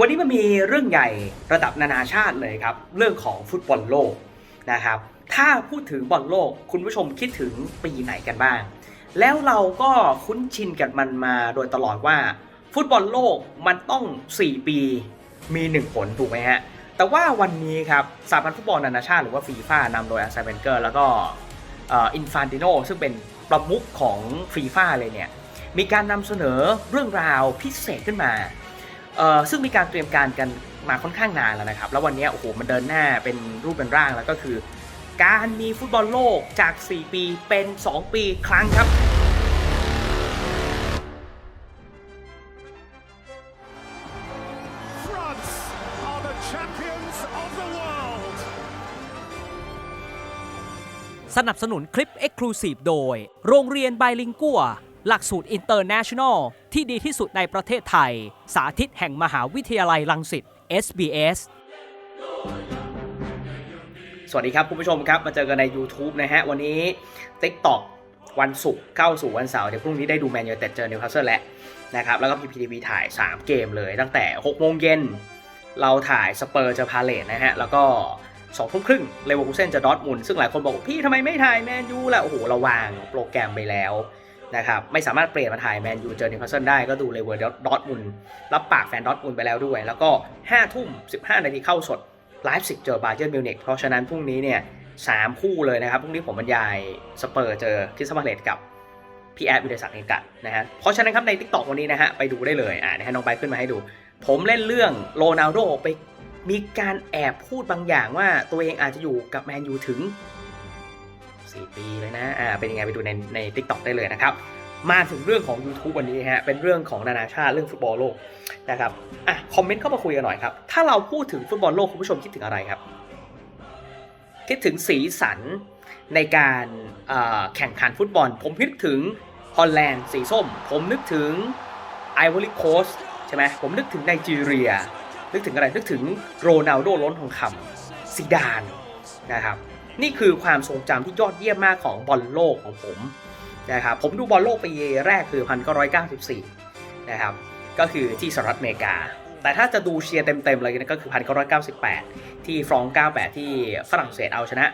วันนี้มันมีเรื่องใหญ่ระดับนานาชาติเลยครับ เรื่องของฟุตบอลโลกนะครับ ถ้าพูดถึงบอลโลก คุณผู้ชมคิดถึงปีไหนกันบ้าง แล้วเราก็คุ้นชินกับมันมาโดยตลอดว่า ฟุตบอลโลกมันต้อง 4 ปีมี 1 ผลถูกไหมฮะ แต่ว่าวันนี้ครับสหพันธ์ฟุตบอลนานาชาติหรือว่าฟีฟ่านำโดยอาร์ไซเวนเกอร์แล้วก็อินฟานติโนซึ่งเป็นประมุขของฟีฟ่าเลยเนี่ยมีการนำเสนอเรื่องราวพิเศษขึ้นมา ซึ่งมีการเตรียมการกันมาค่อนข้างนานแล้วนะครับ แล้ววันนี้โอ้โหมันเดินหน้าเป็นรูปเป็นร่างแล้วก็คือ การมีฟุตบอลโลกจาก 4 ปีเป็น 2 ปีครั้งครับ France are the champions of the world. สนับสนุนคลิป Exclusive โดย โรงเรียนไบลิงกัว หลักสูตร International ที่ดีที่สุดในประเทศไทย สาธิตแห่งมหาวิทยาลัยลังสิต SBS สวัสดีครับคุณผู้ชมครับ มาเจอกันใน YouTube นะฮะ วันนี้ TikTok วันศุกร์เข้าสู่วันเสาร์เดี๋ยวพรุ่งนี้ได้ดูแมนยูเต็ดเจอนิวคาสเซิลแล้วนะครับแล้วก็ PPTV ถ่าย 3 เกมเลย ตั้งแต่6โมงเย็นเราถ่ายสเปอร์เจอพาเลตนะฮะ แล้วก็2ทุ่มครึ่งเลเวอร์คูเซนจะดอทมุนซึ่งหลายคนบอกพี่ทำไมไม่ถ่ายแมนยูล่ะโอ้โหเราวางโปรแกรมไปแล้ว นะครับไม่สามารถเปลี่ยนมาถ่ายแมนยูเจอนิวคาสเซิลได้ก็ดูเลเวอร์ดอทมุนรับปากแฟนดอทมุนไปแล้วด้วย แล้วก็5ทุ่ม 15 นาทีเข้าสดไลฟ์สิกเจอบาเจอร์มิวนิกเพราะฉะนั้นพรุ่งนี้เนี่ยสามคู่เลยนะครับพรุ่งนี้ผมบรรยายสเปอร์เจอคริสตัลพาเลตกับพี่แอดวิเดศักดิ์เนกัดนะฮะเพราะฉะนั้นครับใน t ิ k t o k วันนี้นะฮะไปดูได้เลยอ่านะฮะน้องไปขึ้นมาให้ดู ผมเล่นเรื่องโรนัลโดไปมีการแอบพูดบางอย่างว่าตัวเองอาจจะอยู่กับแมนยูถึง 4 ปีเลยนะ อ่า เป็นยังไงไปดูในใน t ิ k t o k ได้เลยนะครับ มาถึงเรื่องของ YouTube วันนี้ฮะ เป็นเรื่องของนานาชาติเรื่องฟุตบอลโลกนะครับ อะ คอมเมนต์เข้ามาคุยกันหน่อยครับ ถ้าเราพูดถึงฟุตบอลโลกคุณผู้ชมคิดถึงอะไรครับ คิดถึงสีสันในการแข่งขันฟุตบอล ผมนึกถึงฮอลแลนด์สีส้ม ผมนึกถึงไอวอรี่โคสใช่ไหมผมนึกถึงไนจีเรีย นึกถึงอะไร นึกถึงโรนัลโดล้นทองคำซีดานนะครับ นี่คือความทรงจำที่ยอดเยี่ยมมากของบอลโลกของผมนะครับผมดูบอลโลกปีแรกคือ 1994 นะครับก็คือที่สหรัฐอเมริกา แต่ถ้าจะดูเชียร์เต็มๆเลยนะก็คือ 1998 ที่ฟรองก์98 ที่ฝรั่งเศสเอาชนะ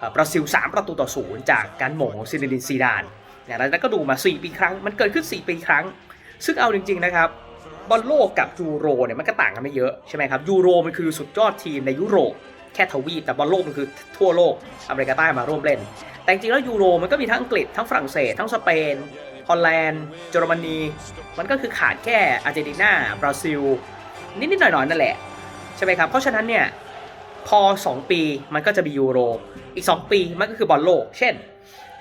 อ่อบราซิล 3 ประตูต่อศูนย์จากการหม่งของซินดินซีดานเนี่ยแล้วก็ดูมา 4 ปีครั้ง มันเกิดขึ้น 4 ปีครั้ง ซึ่งเอาจริงๆนะครับบอลโลกกับยูโรเนี่ยมันก็ต่างกันไม่เยอะใช่ไหมครับยูโรมันคือสุดยอดทีมในยุโรป แค่ทวีปแต่บอลโลกมันคือทั่วโลกอเมริกาใต้มาร่วมเล่น แต่จริงแล้วยูโรมันก็มีทั้งอังกฤษทั้งฝรั่งเศส ทั้งสเปนฮอลแลนด์เยอรมนี มันก็คือขาดแค่อาร์เจนตินาบราซิล นิดๆหน่อยๆนั่นแหละ ใช่ไหมครับ เพราะฉะนั้นเนี่ยพอ 2 ปีมันก็จะมียูโร อีก 2 ปีมันก็คือบอลโลก เช่น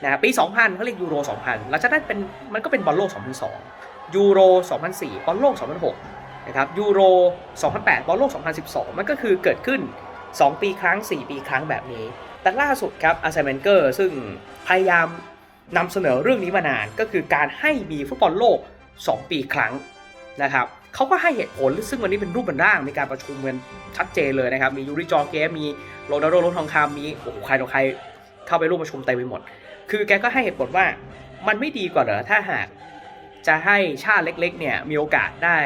นะปี 2000เขาเรียกยูโร 2000แล้วจากนั้นเป็นมันก็เป็นบอลโลก 2002 ยูโร 2004 บอลโลก 2006 นะครับยูโร 2008 บอลโลก 2012 มันก็คือเกิดขึ้น 2 ปีครั้ง 4 ปีครั้งแบบนี้ แต่ล่าสุดครับอาร์เซเมนเกอร์ซึ่งพยายามนำเสนอเรื่องนี้มานาน ก็คือการให้มีฟุตบอลโลก 2 ปีครั้งนะครับเขาก็ให้เหตุผลซึ่งวันนี้เป็นรูปเป็นร่างมีการประชุมกันชัดเจนเลยนะครับ มียูริจอร์เกมมีโรนัลโดล้นทองคำมีโอ้โหใครต่อใครเข้าไปร่วมประชุมเต็มไปหมด คือแกก็ให้เหตุผลว่ามันไม่ดีกว่าเหรอถ้าหากจะให้ชาติเล็กๆเนี่ยมีโอกาสได้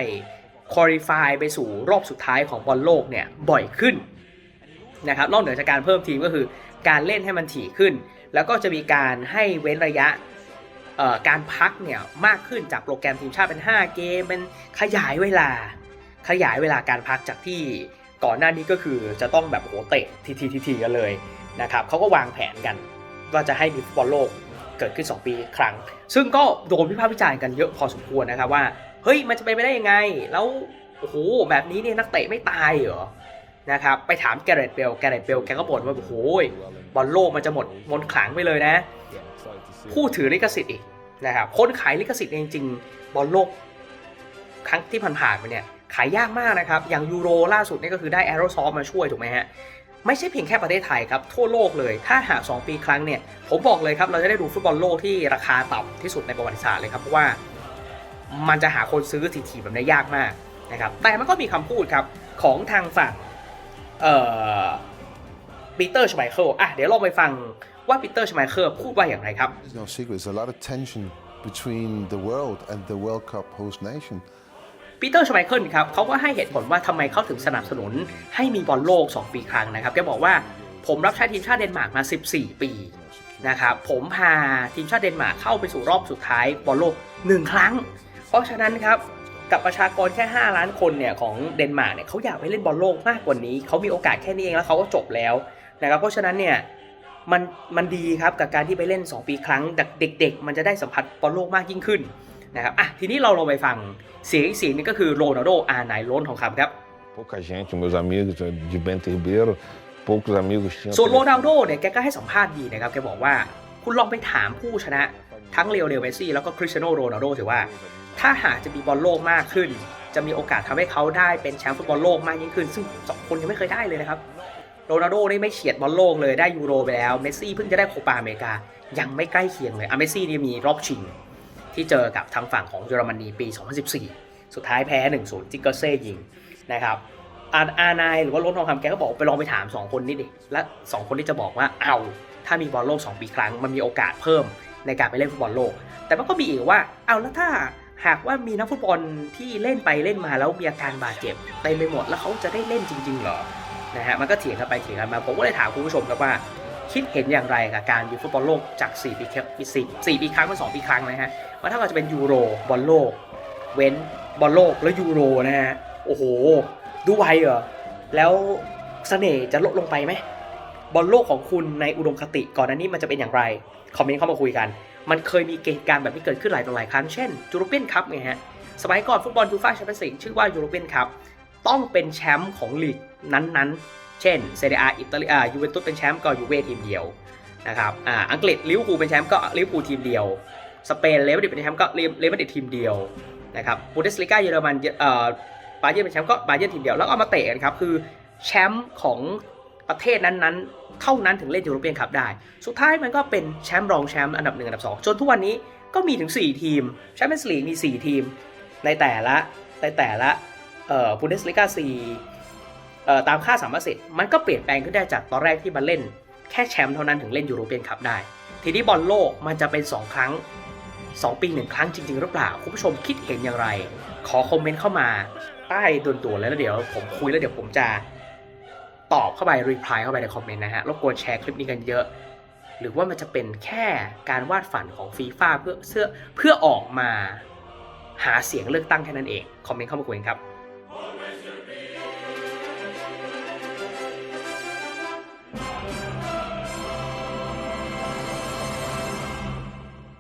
คอริฟายไปสู่รอบสุดท้ายของบอลโลกเนี่ยบ่อยขึ้น นะครับนอกเหนือจากการเพิ่มทีมก็คือการเล่นให้มันถี่ขึ้น แล้วก็จะมีการให้เว้นระยะการพักเนี่ยมากขึ้นจากโปรแกรมทีมชาติเป็น 5 เกมเป็นขยายเวลา ขยายเวลาการพักจากที่ก่อนหน้านี้ก็คือจะต้องแบบโอ้โหเตะทีๆๆกันเลยนะครับเขาก็วางแผนกันว่าจะให้มีฟุตบอลโลกเกิดขึ้น 2 ปีครั้ง ซึ่งก็โดนวิพากษ์วิจารณ์กันเยอะพอสมควรนะครับว่า เฮ้ยมันจะไปไม่ได้ยังไง แล้วโอ้โหแบบนี้เนี่ยนักเตะไม่ตายเหรอ นะครับไปถามแกเรตเบลแกเรตเบลแกก็บ่นว่าโอ้โหบอลโลกมันจะหมดมนต์ขลังไปเลยนะ ผู้ถือลิขสิทธิ์อีกนะครับคนขายลิขสิทธิ์เองจริงๆบอลโลกครั้งที่ผ่านๆมาเนี่ยขายยากมากนะครับ อย่างยูโรล่าสุดนี่ก็คือได้แอโรซอฟมาช่วยถูกไหมฮะ ไม่ใช่เพียงแค่ประเทศไทยครับ ทั่วโลกเลย ถ้าหาก 2 ปีครั้งเนี่ย ผมบอกเลยครับ เราจะได้ดูฟุตบอลโลกที่ราคาต่ำที่สุดในประวัติศาสตร์เลยครับ เพราะว่ามันจะหาคนซื้อทีๆแบบนี้ยากมากนะครับ แต่มันก็มีคำพูดครับ ของทางฝั่ง เอ่อปีเตอร์ชไมเคิลอะเดี๋ยวเราไปฟังว่าปีเตอร์ชไมเคิลพูดว่าอย่างไรครับ There's no secret. There's a lot of tension between the world and the World Cup host nation. ปีเตอร์ชไมเคิลครับเขาก็ให้เหตุผลว่าทำไมเขาถึงสนับสนุนให้มีบอลโลก 2 ปีครั้งนะครับแกบอกว่าผมรับใช้ทีมชาติเดนมาร์กมา 14 ปีนะครับผมพาทีมชาติเดนมาร์กเข้าไปสู่รอบสุดท้ายบอลโลก 1 ครั้ง เพราะฉะนั้นครับ กับประชากรแค่ 5 ล้านคนเนี่ยของเดนมาร์กเนี่ยเขาอยากไปเล่นบอลโลกมากกว่านี้ เขามีโอกาสแค่นี้เองแล้วเขาก็จบแล้วนะครับเพราะฉะนั้นเนี่ยมันมันดีครับกับการที่ไปเล่น 2 ปีครั้งเด็ก ๆ มันจะได้สัมผัสบอลโลกมากยิ่งขึ้นนะครับอะทีนี้เราลองไปฟังเสียงอีกเสียงหนึงก็คือโรนัลโดอาร์ไนล้นของคำครับ Pouca gente, meus amigos de Bento Ribeiro, poucos amigos tinham. ส่วนโรนัลโดเนี่ยแกก็ให้สัมภาษณ์ดีนะครับ แกบอกว่าคุณลองไปถามผู้ชนะ ทั้งเลโอเนลเมสซี่แล้วก็คริสเตียโนโรนัลโดถือว่า ถ้าหากจะมีบอลโลกมากขึ้น จะมีโอกาสทำให้เขาได้เป็นแชมป์ฟุตบอลโลกมากยิ่งขึ้น ซึ่งสองคนยังไม่เคยได้เลยนะครับโรนัลโดนี่ไม่เฉียดบอลโลกเลยได้ยูโรไปแล้วเมสซี่เพิ่งจะได้โคปาอเมริกา ยังไม่ใกล้เคียงเลยอะเมสซี่นี่มีรอบชิง ที่เจอกับทางฝั่งของเยอรมนีปี 2014 สุดท้ายแพ้ 1-0จิกเกอร์เซ่ยิงนะครับอาร์อาร์นายหรือว่าล้นทองคำแกก็บอกไปลองไปถาม 2 คนนี้ดิและ 2 คนที่จะบอกว่าเอาถ้ามีบอลโลก 2 ปีครั้ง มันมีโอกาสเพิ่มในการไปเล่นฟุตบอลโลก แต่มันก็มีอีกว่าเอาแล้วถ้า หากว่ามีนักฟุตบอลที่เล่นไปเล่นมาแล้วมีอาการบาดเจ็บเต็มไปหมดแล้วเขาจะได้เล่นจริง ๆ เหรอนะฮะมันก็เถียงกันไปเถียงกันมา ผมก็เลยถามคุณผู้ชมครับว่า คิดเห็นอย่างไรกับการยูฟุตบอลโลกจาก 4 ปีแค่4 4ปีครั้งเป็น2ปีครั้งนะฮะว่าถ้าเราจะเป็นยูโรบอลโลก เว้นบอลโลกแล้วยูโรนะฮะโอ้โห ดูไวเหรอแล้วเสน่ห์จะลดลงไปไหมบอลโลกของคุณในอุดมคติก่อนหน้านี้มันจะเป็นอย่างไร คอมเมนต์เข้ามาคุยกัน มันเคยมีเหตุการณ์แบบนี้เกิดขึ้นหลายต่อหลายครั้ง เช่นยูโรเปียนคัพไงฮะ สมัยก่อนฟุตบอลยูฟ่าแชมเปี้ยนส์ลีกชื่อว่ายูโรเปียนคัพต้องเป็นแชมป์ของลีกนั้นๆ เช่นเซเรียอาอิตาลีอ่ายูเวนตุสเป็นแชมป์ก็ยูเว่ทีมเดียวนะครับอ่าอังกฤษลิเวอร์พูลเป็นแชมป์ก็ลิเวอร์พูลทีมเดียว สเปนเลเวอร์ดิเป็นแชมป์ก็เลเวอร์ดิทีมเดียวนะครับบูเดสลิก้าเยอรมันเอ่อบาเยิร์นเป็นแชมป์ก็บาเยิร์นทีมเดียวแล้วก็เอามาเตะกันครับคือแชมป์ของ ประเทศนั้นๆ เท่านั้นถึงเล่นยูโรเปียนคัพได้ สุดท้ายมันก็เป็นแชมป์รองแชมป์อันดับหนึ่งอันดับสองจนทุกวันนี้ก็มีถึง 4 ทีมแชมเปี้ยนส์ลีกมี 4 ทีม ในแต่ละในแต่ละเอ่อบูเดสลิก้า4เอ่อตามค่าสามารถสิทธิ์มันก็เปลี่ยนแปลงขึ้นได้จากตอนแรกที่มันเล่น แค่แชมป์เท่านั้นถึงเล่นยูโรเปียนคัพได้ ทีนี้บอลโลกมันจะเป็น 2 ครั้ง 2 ปีหนึ่งครั้งจริง ๆ หรือเปล่า คุณผู้ชมคิดเห็นอย่างไร ขอคอมเมนต์เข้ามาใต้ด่วนๆแล้วเดี๋ยวผมคุยแล้วเดี๋ยวผมจะ ตอบเข้าไปรีプライเข้าไปในคอมเมนต์นะฮะรบกวนแชร์คลิปนี้กันเยอะ หรือว่ามันจะเป็นแค่การวาดฝันของฟีฟ่าเพื่อเสื้อเพื่อออกมาหาเสียงเลือกตั้งแค่นั้นเอง คอมเมนต์เข้ามาคุยกันครับ